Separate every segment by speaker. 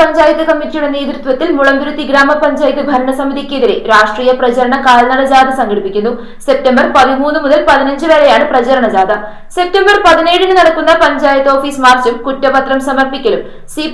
Speaker 1: പഞ്ചായത്ത് കമ്മിറ്റിയുടെ നേതൃത്വത്തിൽ മുളന്തുരുത്തി ഗ്രാമപഞ്ചായത്ത് ഭരണസമിതിക്കെതിരെ രാഷ്ട്രീയ പ്രചരണ കാൽനട ജാഥ സംഘടിപ്പിക്കുന്നു. സെപ്റ്റംബർ പതിമൂന്ന് മുതൽ പതിനഞ്ച് വരെയാണ് പ്രചരണ ജാഥ. സെപ്റ്റംബർ പതിനേഴിന് നടക്കുന്ന പഞ്ചായത്ത് ഓഫീസ് മാർച്ചും കുറ്റപത്രം സമർപ്പിക്കലും സി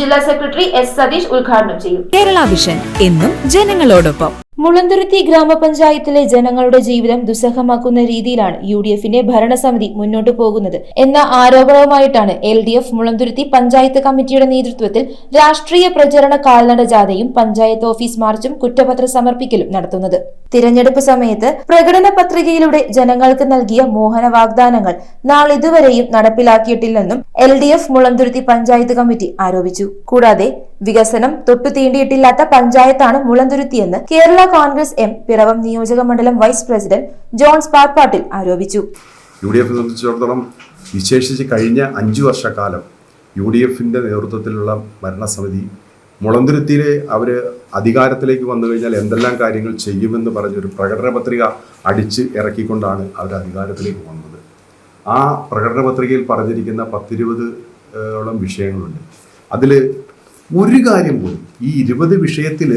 Speaker 1: ജില്ലാ സെക്രട്ടറി എസ് സതീഷ് ഉദ്ഘാടനം ചെയ്യും.
Speaker 2: കേരള വിഷൻ എന്നും ജനങ്ങളോടൊപ്പം.
Speaker 1: മുളന്തുരുത്തി ഗ്രാമപഞ്ചായത്തിലെ ജനങ്ങളുടെ ജീവിതം ദുസ്സഹമാക്കുന്ന രീതിയിലാണ് യു ഡി എഫിന്റെ ഭരണസമിതി മുന്നോട്ടു പോകുന്നത്. എന്ന ആരോപണവുമായിട്ടാണ് L D F Mulanthuruthy panchayat കമ്മിറ്റിയുടെ നേതൃത്വത്തിൽ രാഷ്ട്രീയ പ്രചരണ കാൽനട ജാഥയും പഞ്ചായത്ത് ഓഫീസ് മാർച്ചും കുറ്റപത്ര സമർപ്പിക്കലും നടത്തുന്നത്. തിരഞ്ഞെടുപ്പ് സമയത്ത് പ്രകടന പത്രികയിലൂടെ ജനങ്ങൾക്ക് നൽകിയ മോഹന വാഗ്ദാനങ്ങൾ നാളിതുവരെയും നടപ്പിലാക്കിയിട്ടില്ലെന്നും L D F Mulanthuruthy panchayat committee ആരോപിച്ചു. കൂടാതെ വികസനം തൊട്ടു തീണ്ടിയിട്ടില്ലാത്ത പഞ്ചായത്താണ് മുളന്തുരുത്തിയെന്ന് കേരള കോൺഗ്രസ് എം പിറവം നിയോജക മണ്ഡലം വൈസ് പ്രസിഡന്റ് ജോൺസ് പാർപ്പാട്ടിൽ ആരോപിച്ചു.
Speaker 3: യു ഡി എഫിനെ സംബന്ധിച്ചിടത്തോളം വിശേഷിച്ച് കഴിഞ്ഞ അഞ്ചു വർഷക്കാലം യു ഡി എഫിന്റെ നേതൃത്വത്തിലുള്ള ഭരണസമിതി മുളന്തുരുത്തിയിലെ അവർ അധികാരത്തിലേക്ക് വന്നു കഴിഞ്ഞാൽ എന്തെല്ലാം കാര്യങ്ങൾ ചെയ്യുമെന്ന് പറഞ്ഞൊരു പ്രകടന പത്രിക അടിച്ച് ഇറക്കിക്കൊണ്ടാണ് അവർ അധികാരത്തിലേക്ക് വന്നത്. ആ പ്രകടന പത്രികയിൽ പറഞ്ഞിരിക്കുന്ന പത്തിരുപത് ഓളം വിഷയങ്ങളുണ്ട്. അതിൽ ഒരു കാര്യം പോലും ഈ ഇരുപത് വിഷയത്തിൽ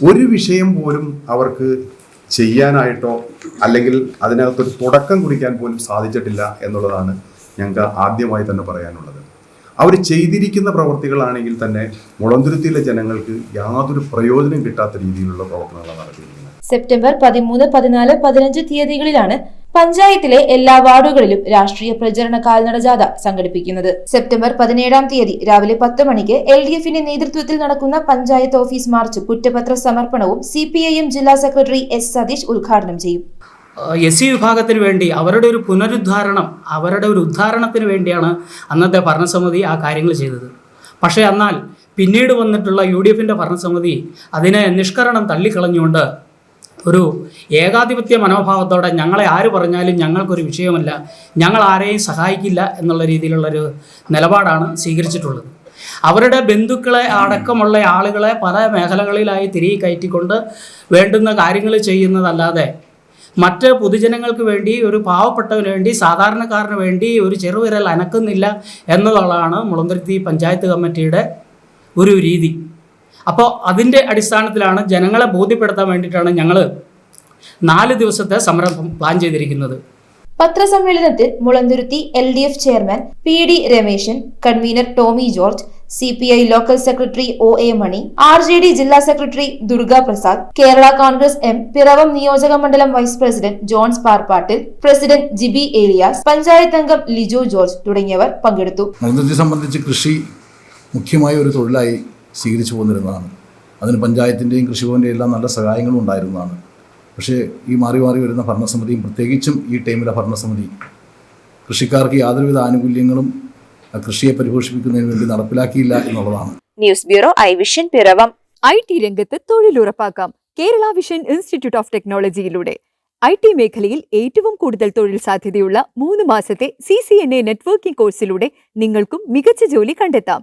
Speaker 3: ഒരു വിഷയം പോലും അവർക്ക് ചെയ്യാനായിട്ടോ അല്ലെങ്കിൽ അതിനകത്തൊരു തുടക്കം കുറിക്കാൻ പോലും സാധിച്ചിട്ടില്ല എന്നുള്ളതാണ് ഞങ്ങൾക്ക് ആദ്യമായി തന്നെ പറയാനുള്ളത്. അവർ ചെയ്തിരിക്കുന്ന പ്രവർത്തികളാണെങ്കിൽ തന്നെ മുളന്തുരുത്തിയിലെ ജനങ്ങൾക്ക് യാതൊരു പ്രയോജനം കിട്ടാത്ത രീതിയിലുള്ള പ്രവർത്തനങ്ങളാണ് നടത്തിയിരിക്കുന്നത്.
Speaker 1: സെപ്റ്റംബർ പതിമൂന്ന് പതിനാല് പതിനഞ്ച് തീയതികളിലാണ് പഞ്ചായത്തിലെ എല്ലാ വാർഡുകളിലും രാഷ്ട്രീയ പ്രചരണ കാൽനട ജാഥ സംഘടിപ്പിക്കുന്നത്. സെപ്റ്റംബർ പതിനേഴാം തീയതി രാവിലെ പത്ത് മണിക്ക് എൽ ഡി എഫിന്റെ നേതൃത്വത്തിൽ നടക്കുന്ന പഞ്ചായത്ത് ഓഫീസ് മാർച്ച് കുറ്റപത്ര സമർപ്പണവും സി പി ഐ എം ജില്ലാ സെക്രട്ടറി എസ് സതീഷ് ഉദ്ഘാടനം ചെയ്യും.
Speaker 4: എസ് സി വിഭാഗത്തിന് വേണ്ടി അവരുടെ ഒരു പുനരുദ്ധാരണം അവരുടെ ഒരു ഉദ്ധാരണത്തിന് വേണ്ടിയാണ് അന്നത്തെ ഭരണസമിതി ആ കാര്യങ്ങൾ ചെയ്തത്. പക്ഷേ എന്നാൽ പിന്നീട് വന്നിട്ടുള്ള യു ഡി എഫിന്റെ ഭരണസമിതി അതിനെ നിഷ്കരണം തള്ളിക്കളഞ്ഞുകൊണ്ട് ഒരു ഏകാധിപത്യ മനോഭാവത്തോടെ ഞങ്ങളെ ആര് പറഞ്ഞാലും ഞങ്ങൾക്കൊരു വിഷയമല്ല. ഞങ്ങൾ ആരെയും സഹായിക്കില്ല എന്നുള്ള രീതിയിലുള്ളൊരു നിലപാടാണ് സ്വീകരിച്ചിട്ടുള്ളത്. അവരുടെ ബന്ധുക്കളെ അടക്കമുള്ള ആളുകളെ പല മേഖലകളിലായി തിരികെ കയറ്റിക്കൊണ്ട് വേണ്ടുന്ന കാര്യങ്ങൾ ചെയ്യുന്നതല്ലാതെ മറ്റ് പൊതുജനങ്ങൾക്ക് വേണ്ടി ഒരു പാവപ്പെട്ടവന് വേണ്ടി സാധാരണക്കാരന് വേണ്ടി ഒരു ചെറുവിരൽ അനക്കുന്നില്ല എന്നതാണ് മുളന്തുരുത്തി പഞ്ചായത്ത് കമ്മിറ്റിയുടെ ഒരു രീതി. അപ്പോൾ അതിന്റെ അടിസ്ഥാനത്തിലാണ് ജനങ്ങളെ ബോധ്യപ്പെടുത്താൻ വേണ്ടിയിട്ടാണ് ഞങ്ങൾ നാല് ദിവസത്തെ സമരം പ്ലാൻ ചെയ്തിരിക്കുന്നത്.
Speaker 1: പത്രസമ്മേളനത്തിൽ Mulanthuruthy L D F chairman P D Rameshan convener Tomy George C P I local secretary O A Mani R J D ജില്ലാ സെക്രട്ടറി ദുർഗാ പ്രസാദ് കേരള കോൺഗ്രസ് എം പിറവം നിയോജക മണ്ഡലം vice president Johns Parpattil president Jibi Elias panchayat അംഗം Lijo George തുടങ്ങിയവർ പങ്കെടുത്തു.
Speaker 5: സംബന്ധിച്ച് കൃഷി മുഖ്യമായ ഒരു തൊഴിലായി സ്വീകരിച്ചു പോന്നിരുന്നതാണ്. അതിന് പഞ്ചായത്തിന്റെയും കൃഷിഭവന്റെയും എല്ലാം നല്ല സഹായങ്ങളും ഉണ്ടായിരുന്നതാണ്. പക്ഷേ ഈ മാറി മാറി വരുന്ന ഭരണസമിതിയും പ്രത്യേകിച്ചും ഈ ടൈമിലെ ഭരണസമിതി കൃഷിക്കാർക്ക് യാതൊരുവിധ ആനുകൂല്യങ്ങളും കൃഷിയെ പരിപോഷിപ്പിക്കുന്നതിന് വേണ്ടി നടപ്പിലാക്കിയില്ല എന്നുള്ളതാണ്.
Speaker 6: News bureau I vision Piravom.
Speaker 2: I T രംഗത്ത് തൊഴിലുറപ്പാക്കാം. കേരള വിഷൻ ഇൻസ്റ്റിറ്റ്യൂട്ട് ഓഫ് ടെക്നോളജിയിലൂടെ. ഐ ടി മേഖലയിൽ ഏറ്റവും കൂടുതൽ തൊഴിൽ സാധ്യതയുള്ള മൂന്ന് മാസത്തെ C C N A networking കോഴ്സിലൂടെ നിങ്ങൾക്കും മികച്ച ജോലി കണ്ടെത്താം.